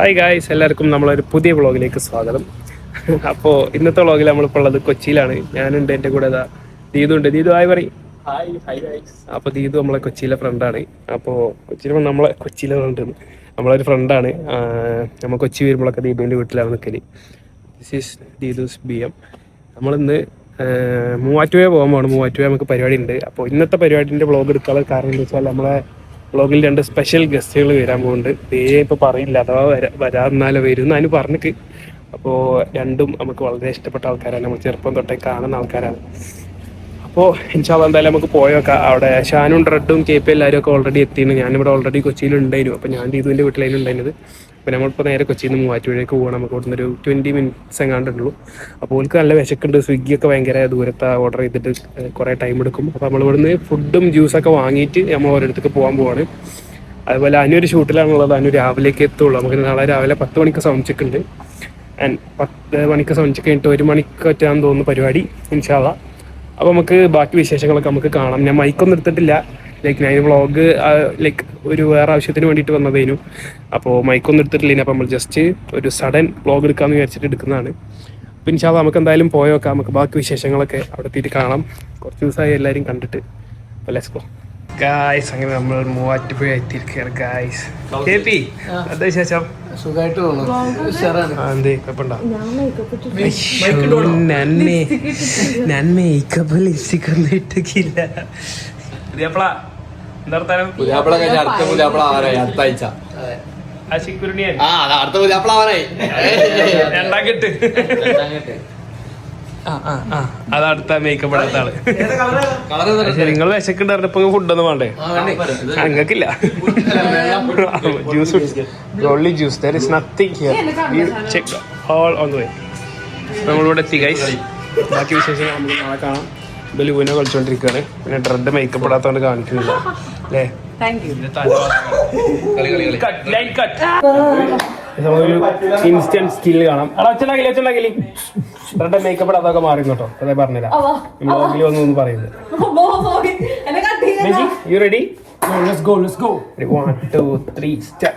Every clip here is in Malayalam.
ഹായ് ഗായ്സ് എല്ലാവർക്കും നമ്മളൊരു പുതിയ വ്ളോഗിലേക്ക് സ്വാഗതം. അപ്പോൾ ഇന്നത്തെ വ്ളോഗിൽ നമ്മളിപ്പോൾ ഉള്ളത് കൊച്ചിയിലാണ്. ഞാനുണ്ട് എന്റെ കൂടെ ഇതാ ദീതു ഉണ്ട്. ദീതു ആയി പറയും. അപ്പോൾ ദീതു നമ്മളെ കൊച്ചിയിലെ ഫ്രണ്ടാണ് അപ്പോൾ കൊച്ചിയിൽ നമ്മളെ കൊച്ചിയിലെ ഫ്രണ്ട് നമ്മളൊരു ഫ്രണ്ടാണ് നമ്മൾ കൊച്ചി വരുമ്പോഴൊക്കെ ദീപുവിന്റെ വീട്ടിലാണ് നിൽക്കൽ ദിസ് ഈസ് ദീദുസ് ബി എം നമ്മളിന്ന് മൂവാറ്റുപുഴ പോകാൻ പോകണം മൂവാറ്റുപുഴ നമുക്ക് പരിപാടി ഉണ്ട്. അപ്പോൾ ഇന്നത്തെ പരിപാടിന്റെ വ്ളോഗ് എടുക്കാനുള്ള കാരണം എന്താ വെച്ചാൽ നമ്മളെ വ്ളോഗിൽ രണ്ട് സ്പെഷ്യൽ ഗസ്റ്റുകൾ വരാൻ പോകുന്നുണ്ട്. പേര് ഇപ്പോൾ പറയില്ല അഥവാ വരാ വരാന്നാലോ വരും എന്നാലും പറഞ്ഞിട്ട്. അപ്പോൾ രണ്ടും നമുക്ക് വളരെ ഇഷ്ടപ്പെട്ട ആൾക്കാരാണ്. നമ്മൾ ചെറുപ്പം തൊട്ടേ കാണുന്ന ആൾക്കാരാണ്. അപ്പോൾ ഇൻഷാല്ല എന്തായാലും നമുക്ക് പോയേക്കാം അവിടെ ഷാനും റെഡും കെ പി എല്ലാവരും ഒക്കെ ഓൾറെഡി എത്തിയിരുന്നു ഞാനിവിടെ ഓൾറെഡി കൊച്ചിയിൽ ഉണ്ടായിരുന്നു അപ്പോൾ ഞാൻ ദീതുവിന്റെ വീട്ടിലായിരുന്നു ഉണ്ടായിരുന്നത്. അപ്പോൾ നമ്മളിപ്പോൾ നേരെ കൊച്ചിയിൽ നിന്ന് മൂവാറ്റുപുഴയ്ക്ക് പോകണം നമുക്ക് ഇവിടുന്ന് ഒരു ട്വന്റി മിനിറ്റ്സ് എങ്ങാണ്ടുള്ളൂ അപ്പോൾ ഓൾക്ക് നല്ല വിശക്കുണ്ട്. സ്വിഗ്ഗിയൊക്കെ ഭയങ്കര ദൂരത്ത് ഓർഡർ ചെയ്തിട്ട് കുറേ ടൈം എടുക്കും. അപ്പോൾ നമ്മൾ ഇവിടുന്ന് ഫുഡും ജ്യൂസൊക്കെ വാങ്ങിയിട്ട് നമ്മൾ ഓരോരുത്തർക്ക് പോകാൻ പോവാണ്. അതുപോലെ അനു ഷൂട്ടിലാണുള്ളത് അനു രാവിലേക്ക് എത്തുള്ളൂ. നമുക്ക് നാളെ രാവിലെ പത്ത് മണിക്ക് സമിച്ചിട്ടുണ്ട് ആൻഡ് പത്ത് മണിക്ക് സമിച്ച് കഴിഞ്ഞിട്ട് ഒരു മണിക്ക് ഒറ്റാന്ന് തോന്നുന്നു പരിപാടി ഇൻഷാല്ല അപ്പോൾ നമുക്ക് ബാക്കി വിശേഷങ്ങളൊക്കെ നമുക്ക് കാണാം. ഞാൻ മൈക്കൊന്നും എടുത്തിട്ടില്ല. ലൈക്ക് ഞാൻ വ്ളോഗ് ലൈക്ക് ഒരു വേറെ ആവശ്യത്തിന് വേണ്ടിയിട്ട് വന്നതേനു. അപ്പോൾ മൈക്കൊന്നും എടുത്തിട്ടില്ല അപ്പോൾ നമ്മൾ ജസ്റ്റ് ഒരു സഡൻ വ്ളോഗ് എടുക്കാമെന്ന് വിചാരിച്ചിട്ട് എടുക്കുന്നതാണ്. അപ്പോൾ ഇൻഷാല്ല നമുക്ക് എന്തായാലും പോയോക്കാം നമുക്ക് ബാക്കി വിശേഷങ്ങളൊക്കെ അവിടെ എത്തിയിട്ട് കാണാം. കുറച്ച് ദിവസമായി എല്ലാവരും കണ്ടിട്ട്. അപ്പോൾ ലെറ്റ്സ് ഗോ ഗായ്സ് അങ്ങനെ നമ്മൾ മൂവാറ്റുപുഴ എത്തിയിരിക്കുകയാണ് ഗായ്സ് കെ പി എന്താ വിശേഷം? സുഖമായിട്ട് തോന്നുന്നു നന്മ. മേക്കപ്പ് ലിപ്സ്റ്റിക് ഒന്നും ഇട്ടിട്ടില്ല. പുതിയപ്പളാ. എന്താ വർത്താനം? പുതിയാപ്പിള കഴിഞ്ഞ അടുത്ത പുതിയാപ്പിള ആവാനായി അടുത്ത ആഴ്ച. ആ ശിക്കുരുണിയൻ ആ അത് അടുത്ത പുതിയാപ്പിള ആവാനായി. രണ്ടാം കെട്ട് ആ ആ ആ. അത് അടുത്ത മേക്കപ്പ് എടുത്ത ആൾ. നിങ്ങൾ വിശക്കുണ്ടായിരുന്നു ഇപ്പൊ ഫുഡൊന്നും വേണ്ടേ? അങ്ങക്കില്ല juice only juice there is nothing here you check all on the way നമ്മളിവിടെ എത്തി ഗൈസ് ബാക്കി വിശേഷങ്ങൾ നമുക്ക് നാളെ കാണാം. ബലുവിനെ കളിച്ചോണ്ടിരിക്കുകയാണ് പിന്നെ ഡ്രഡ് മേക്കപ്പ് ഇടാത്തോണ്ട് കാണിക്കുന്നില്ല. അല്ലേ? Cut, line cut. നമ്മളൊരു ഇൻസ്റ്റന്റ് സ്കിൽ കാണാം. ഡ്രെഡ് മേക്കപ്പ് ഇടാതൊക്കെ മാറി കേട്ടോ. അതേ പറഞ്ഞുതരാം. ബ്ലോഗിൽ വന്നു എന്ന് പറയുന്നത്. You you ready? Let's go let's go One, two, three, step.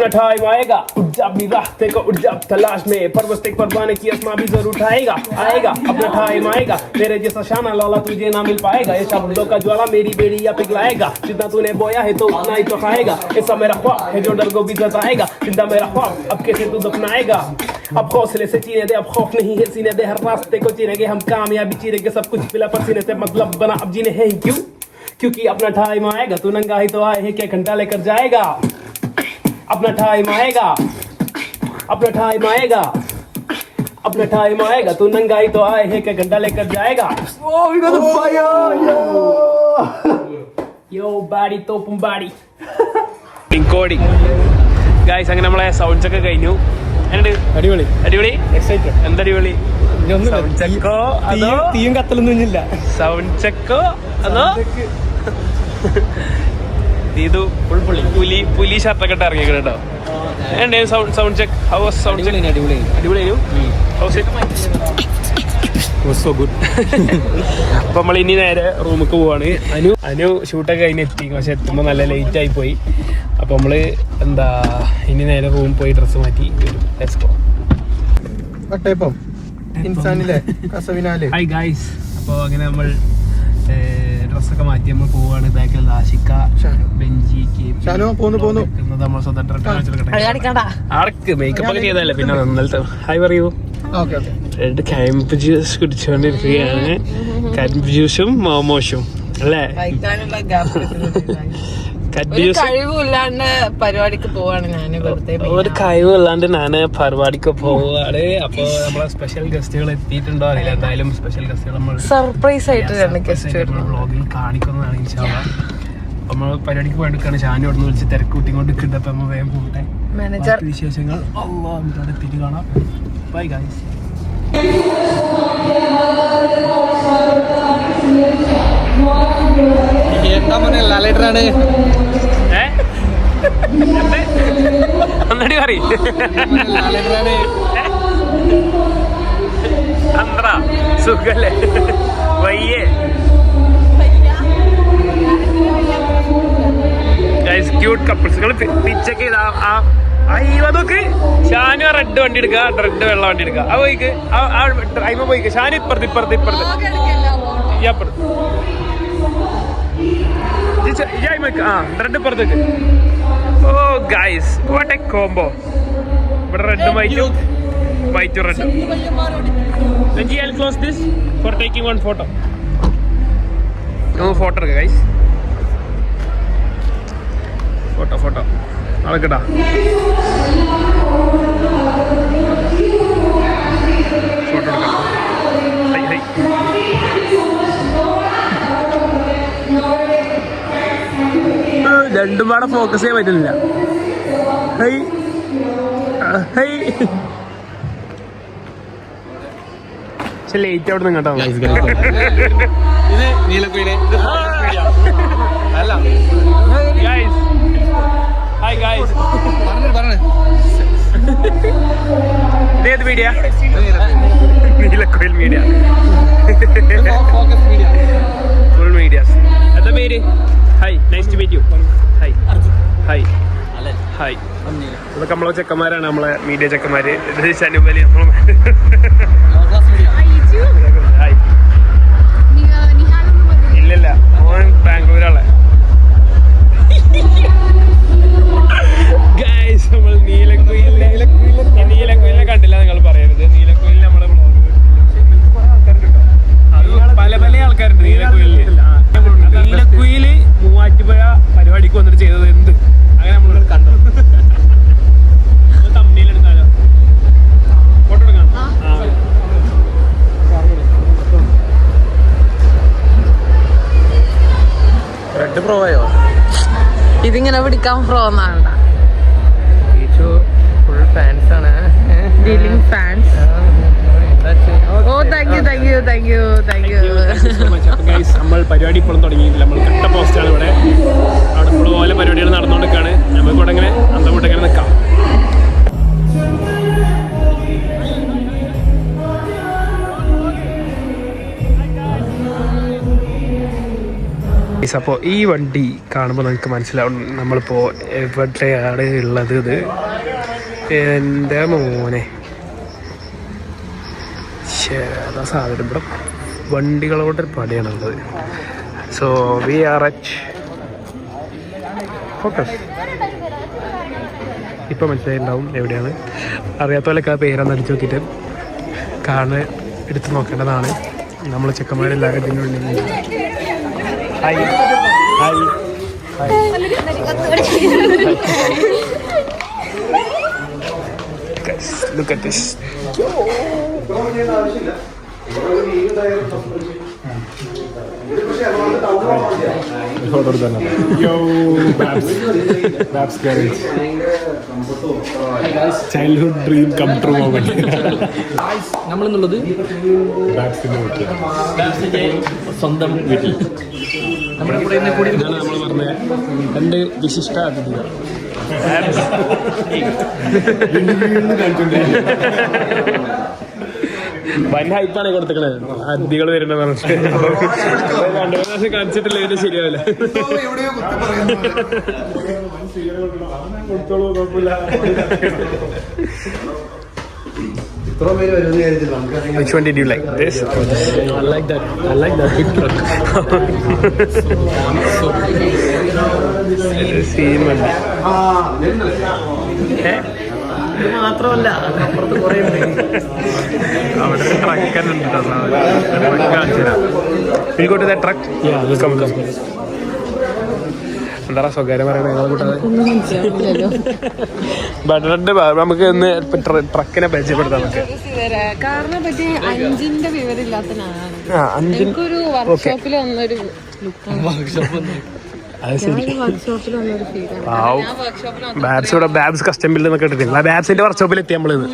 अपना टाइम आएगा जा अपनी रास्ते को जा तलाश में। परवस्ते परवाने की असमा भी ज़रूर उठाएगा आएगा, अपना टाइम आएगा तेरे जैसा शाना लाला तुझे ना मिल पाएगा। ये शब्दों का ज्वाला मेरी बेड़ी या पिघलाएगा। जितना तूने बोया है तो उतना ही तो खाएगा। ऐसा मेरा ख्वाब है जो डर को भी जताएगा। ज़िंदा मेरा ख्वाब अब कैसे तू दफनाएगा? अब हौसले से जीने दे, अब खौफ नहीं है सीने दे। हर रास्ते को चीरेंगे हम कामयाबी चीरेंगे सब कुछ पिला पर सीने से मतलब बना। अब जीने ही क्यों? क्योंकि अपना टाइम आएगा तू नंगा ही तो आए है, क्या घंटा लेकर जाएगा? अपना टाइम आएगा अपना टाइम आएगा अपना टाइम आएगा तू नंगा ही तो आए है क्या घंटा लेकर जाएगा യോ ബാഡി തോപ്പും ബാഡി കോടി ഗായ്സ് അങ്ങനെ നമ്മളെ സൗണ്ട്സ് ഒക്കെ കഴിഞ്ഞു എന്നുണ്ട് അടിപൊളി അടിപൊളി എക്സൈറ്റഡ് എന്താ അടിപൊളി സൗണ്ട് ചെക്കോ അതോ തീയും കത്തലൊന്നും ഇല്ല സൗണ്ട് ചെക്കോ അതോ ഇത് പുലി പുലി ഷർട്ടൊക്കെ ഇട്ട് ഇറങ്ങിക്കണം കേട്ടോ. എന്തേ sound sound check how sound check അടിപൊളി ഹൗസ് സോ ഗുഡ് അപ്പൊ നമ്മൾ ഇനി നേരെ റൂമിക്ക് പോവാണ്. അനു അനു ഷൂട്ടൊക്കെ കഴിഞ്ഞ് എത്തി. പക്ഷെ എത്തുമ്പോൾ നല്ല ലേറ്റ് ആയി പോയി. അപ്പൊ നമ്മൾ എന്താ ഇനി നേരെ റൂമിൽ പോയി ഡ്രസ്സ് മാറ്റി വരും. ലെറ്റ്സ് ഗോ ഇൻസാനിലെ കസവിനാല്. ഹൈ ഗായ്സ് അപ്പോൾ അങ്ങനെ നമ്മൾ ഡ്രസ്സൊക്കെ മാറ്റി നമ്മൾ പോവാണ്. ബാക്കിൽ ആശിക്ക. ബെഞ്ചി. നമ്മൾ സ്വന്തം മേക്കപ്പ് ഒക്കെ ചെയ്തല്ലേ പിന്നെ ഇന്നലത്തെ ഹായ് പറയൂ ഓക്കെ ഓക്കെ. രണ്ട് കരിമ്പ് ജ്യൂസ് കുടിച്ചുകൊണ്ടിരിക്കുകയാണ് കരിമ്പ് ജ്യൂസും മോമോഷും അല്ലേ? കഴിവില്ലാണ്ട് പരിപാടിക്ക് പോവാണ് ഞാൻ വെറുതെ ഒരു കഴിവില്ലാണ്ട് ഞാൻ പരിപാടിക്ക് പോവാണ്. അപ്പൊ നമ്മളെ സ്പെഷ്യൽ ഗസ്റ്റുകൾ എത്തിയിട്ടുണ്ടോ അറിയില്ല. എന്തായാലും സ്പെഷ്യൽ ഗസ്റ്റുകൾ നമ്മൾ സർപ്രൈസ് ആയിട്ട് രണ്ട് ഗസ്റ്റ് വരുന്നു. വ്ളോഗിൽ കാണിക്കുന്നതാണ് നമ്മൾ പരിപാടിക്ക് പോയെടുക്കാണ് ഷാനി അവിടെ നിന്ന് വിളിച്ച് തിരക്ക് കൂട്ടിങ്ങോട്ട് അപ്പൊ നമ്മൾ വേഗം പോകട്ടെ. മാനേജർ വിശേഷങ്ങൾ അള്ളാ എത്തിയിട്ട് കാണാം. ബൈ ഗായ്സ് എന്താ മോനെ ലാലേട്ടനാണ് ഒന്നടി പറ അന്ത്ര സുഖല്ലേ? വയ്യേ. ക്യൂട്ട് കപ്പിൾസ് പിച്ചൊക്കെ ചെയ്ത ആ അയ്യോ അതൊക്കെ ഷാനു ആ റെഡ് വണ്ടി എടുക്കുക റെഡ് വെള്ള വണ്ടി എടുക്കുക ആ പോയിക്ക്. ആ അയിമ പോയിക്ക്. ഷാനു ഇപ്പുറത്ത് ഇപ്പുറത്ത് ഇപ്പുറത്ത്. ഈ അപ്പുറത്ത്. ആ റെഡ് ഇപ്പുറത്തേക്ക് oh guys what a combo ഇവിടെ റെഡും വൈറ്റും വൈറ്റും റെഡും Then I'll close this for taking one photo. നമുക്ക് ഫോട്ടോ എടുക്കാം ഗൈസ് ഫോട്ടോ ഫോട്ടോ നടക്കട്ടാ ഫോട്ടോ എടുക്കാം. ഹൈ ഹൈ ഏഹ്, രണ്ടും പാടെ ഫോക്കസ് ചെയ്യാൻ പറ്റുന്നില്ല. ഹൈ ഹൈ പക്ഷെ ലേറ്റ് അവിടെ നിന്ന് കേട്ടോ. ഇത് നീലക്കുയിലെ. അല്ല. ഗൈസ് ഹായ് ഗൈസ് പറഞ്ഞു. പറഞ്ഞു ഇതേത് media നീലക്കോയിൽ media focus media full medias എന്താ പേര്? Hi nice to meet you hi hi hi ഇതൊക്കെ നമ്മളെ ചെക്കന്മാരാണ് നമ്മളെ മീഡിയ ചെക്കന്മാര്. ഇത് ശനുബലി നമ്മളെ ഹായ് ഇല്ലില്ല. ഓൻ ബാംഗ്ലൂരാളെ. ഗൈസ് നമ്മൾ നീലക്കുയിലെ നീലക്കുയിലെ കണ്ടില്ല നിങ്ങൾ പറയരുത്. താങ്ക് യു ഗൈസ് നമ്മൾ പരിപാടി ഇപ്പോഴും തുടങ്ങിയിട്ടില്ല. നമ്മൾ കട്ട പോസ്റ്റാണ് ഇവിടെ. അവിടെ ഇപ്പോൾ പോലെ പരിപാടികൾ നടന്നുകൊണ്ടിരിക്കുകയാണ്. നമുക്ക് ഇവിടെ ഇങ്ങനെ അന്തം വിട്ട് ഇങ്ങനെ നിൽക്കാം. അപ്പോൾ ഈ വണ്ടി കാണുമ്പോൾ നമുക്ക് മനസ്സിലാവും നമ്മളിപ്പോൾ എവിടെയാണ് ഉള്ളത് ഇത്. എന്റെ മോനെ. ശരാ സാധനം. ഇവിടെ വണ്ടികളോട് ഒരു പടിയാണുള്ളത് സോ വി ആർ എച്ച് ഫോക്കസ് ഇപ്പം മനസ്സിലായിട്ടുണ്ടാവും എവിടെയാണ്. അറിയാത്ത പോലെയൊക്കെ ആ പേരാന്ന് അടിച്ചു നോക്കിയിട്ട് കാണ് എടുത്ത് നോക്കേണ്ടതാണ്. നമ്മൾ ചെക്കന്മാരെല്ലാവരും ഇതിനുള്ളിൽ hi hi look at this childhood dream come true moment നമ്മളെന്നുള്ളത് സ്വന്തം വീട്ടിൽ. നമ്മുടെ കൂടെ ഇന്ന് കൂടി ഇതാണ് നമ്മൾ പറഞ്ഞ രണ്ട് വിശിഷ്ട അതിഥികൾ. വൻ ഹൈപ്പാണ് കൊടുത്തേക്കണേ അതിഥികൾ പറഞ്ഞിട്ട്. രണ്ടു മൂന്ന് ദിവസം കാണിച്ചിട്ടില്ല ഇത് ശരിയാവില്ല. കൊടുത്തോളൂ കുഴപ്പമില്ല Which one did you like? This or this? I like that. I like that big truck. ഏ? മാത്രമല്ല അതിനപ്പുറത്ത് കുറേ അവിടെ ട്രക്ക് സാധനം. കാണിച്ചു തരാം. Will you go to that truck? Come, come. എന്താ സ്വകാര്യം പറയണേ നിങ്ങളെ കൂട്ടാതെ ബട്ടറിന്റെ നമുക്ക് ഇന്ന് ട്രക്കിനെ പരിചയപ്പെടുത്താം നമുക്ക്. കാരണം പറ്റി അഞ്ചിന്റെ എനിക്കൊരു വർക്ക്ഷോപ്പിൽ വന്നൊരു ബാബ്സ് ഇവിടെ ബാബ്സ് കസ്റ്റം ബില്ല് എന്നൊക്കെ ഇട്ടിട്ടില്ല? ആ ബാബ്സിന്റെ വർക്ക്ഷോപ്പിൽ എത്തി നമ്മളിന്ന്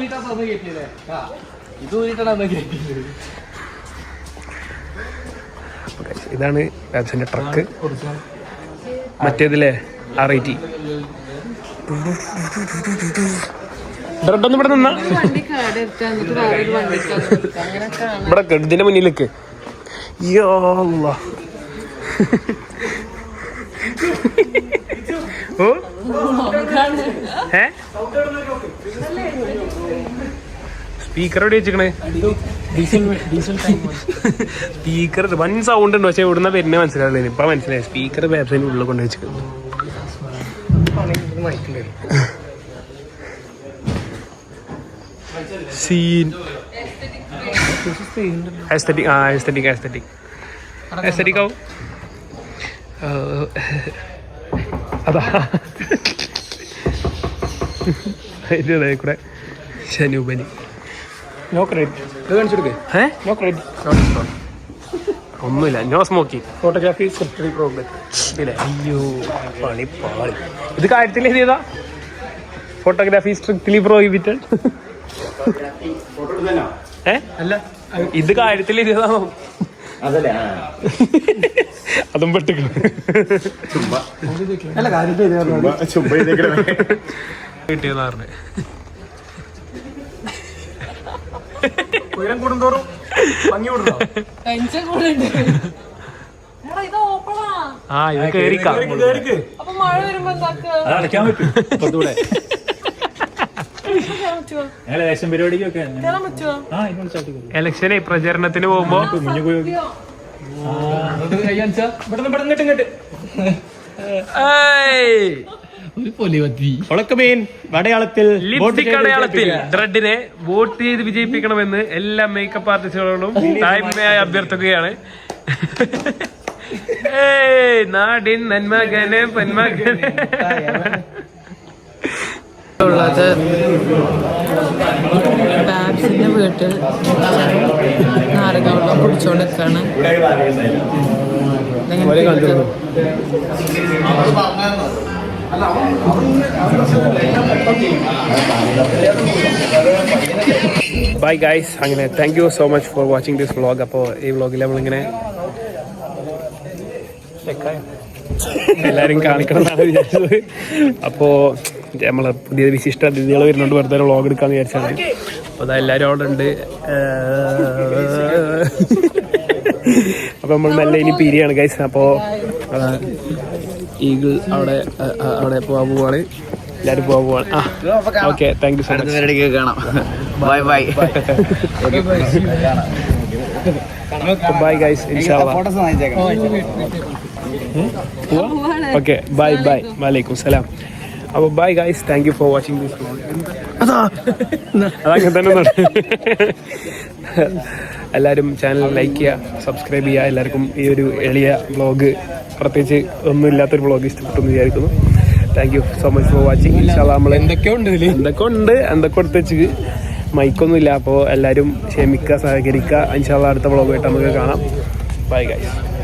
ഇതാണ് ബാബ്സിന്റെ ട്രക്ക് മറ്റേതിലെ ആർ ഐ ടി ഇവിടെ നിന്ന. ഇവിടെ കെട്ടിന്റെ മുന്നിലേക്ക്. യോ അല്ലാ. ഓ? ഏ? സ്പീക്കർ എവിടെ വെച്ചിക്കണേ സ്പീക്കർ വൺ സൗണ്ട് ഉണ്ട്. പക്ഷെ ഇവിടുന്ന് വരുന്നത് മനസ്സിലാവില്ല ഇപ്പൊ മനസ്സിലായി. സ്പീക്കർ ബാറ്ററിന്റെ ഉള്ളിൽ കൊണ്ട് വെച്ചിട്ടുണ്ട് സീൻ. ആസ്തറ്റിക് ആ ആസ്തറ്റിക് ആസ്തറ്റിക് ആസ്തറ്റിക് ആവും. അതാ. അതിന്റെ ഇടയിൽ കൂടെ ശനുബലി നോ ക്രെഡിറ്റ് നോ ക്രെഡിറ്റ് ഒന്നുമില്ല. നോ സ്മോക്കിംഗ് ഫോട്ടോഗ്രാഫി സ്ക്രിപ്റ്ററി പ്രോബ്ലം ഇല്ല? അയ്യോ പണി പാളി. ഇത് കാര്യത്തിൽ ചെയ്താ ഫോട്ടോഗ്രാഫി സ്ട്രിക്ട്ലി പ്രോഹിബിറ്റഡ് ഏ? അല്ല. ഇത് കാര്യത്തിൽ ചെയ്താണോ അതും പെട്ടിക്കണം. കിട്ടിയതാറിന് ഉയരം കൂടുന്തോറും ടെൻഷൻ കൂടെ ഉണ്ട് എടാ, ഇത് ഓപ്പണാ. ആ ഇത് കേറിക്കാം അപ്പൊ മഴ വരുമ്പോ എന്താക്കുക? അടയ്ക്കാൻ പറ്റും പുറത്തൂടെ കേറാൻ പറ്റുമോ ഞങ്ങൾ ഏകദേശം പരിപാടിക്കൊക്കെ കേറാൻ പറ്റുമോ ആ ഇലക്ഷനെ പ്രചരണത്തിന് പോകുമ്പോ കുഞ്ഞു പോയി ഏയ്! ഒരു ഉളക്കമീൻ ലിപ്സ്റ്റിക് അടയാളത്തിൽ വോട്ട് ചെയ്ത് വിജയിപ്പിക്കണമെന്ന് എല്ലാ മേക്കപ്പ് ആർട്ടിസ്റ്റുകളോടും തായ്മയായി അഭ്യർത്ഥിക്കുകയാണ്. നാടിൻ നന്മകനെ പൊന്മകനെ. ഉള്ളത് ബാബ്സിന്റെ വീട്ടിൽ നാരങ്ങ വെള്ളം കുടിച്ചോണ്ട് നിൽക്കാണ് ബൈ ഗൈസ് അങ്ങനെ thank you so much for watching this vlog അപ്പോൾ ഈ വ്ളോഗിൽ നമ്മളിങ്ങനെ എല്ലാവരും കാണിക്കണം എന്നാണ് വിചാരിച്ചത്. അപ്പോൾ നമ്മൾ പുതിയ വിശിഷ്ട അതിഥികൾ വരുന്നുണ്ട്. വെറുതെ വ്ളോഗ് എടുക്കാന്ന് വിചാരിച്ചാണ്. അപ്പോൾ അതാ എല്ലാവരും അവിടെ ഉണ്ട്. അപ്പോൾ നമ്മൾ നല്ല ഇനി പിരിയാണ് ഗൈസ് അപ്പോൾ ഈഗിൾ അവിടെ അവിടെ പോകാൻ പോവാണ്. എല്ലാവരും പോകാൻ പോവാണ്. ആ okay thank you so much കാണാം. Bye bye bye guys okay bye bye വലൈക്കും സലാം. അപ്പോൾ bye guys thank you for watching this അതാ. അതങ്ങനെ തന്നെ എല്ലാവരും ചാനൽ ലൈക്ക് ചെയ്യുക സബ്സ്ക്രൈബ് ചെയ്യുക. എല്ലാവർക്കും ഈ ഒരു എളിയ വ്ളോഗ് പ്രത്യേകിച്ച് ഒന്നും ഇല്ലാത്തൊരു വ്ളോഗ് ഇഷ്ടപ്പെട്ടെന്ന് വിചാരിക്കുന്നു. Thank you so much for watching നമ്മൾ എന്തൊക്കെയോ ഉണ്ട് എന്തൊക്കെ ഉണ്ട്? എന്തൊക്കെ എടുത്ത് മൈക്കൊന്നും ഇല്ല. അപ്പോൾ എല്ലാവരും ക്ഷമിക്കുക സഹകരിക്കുക. അടുത്ത അടുത്ത വ്ളോഗായിട്ട് നമുക്ക് കാണാം. Bye guys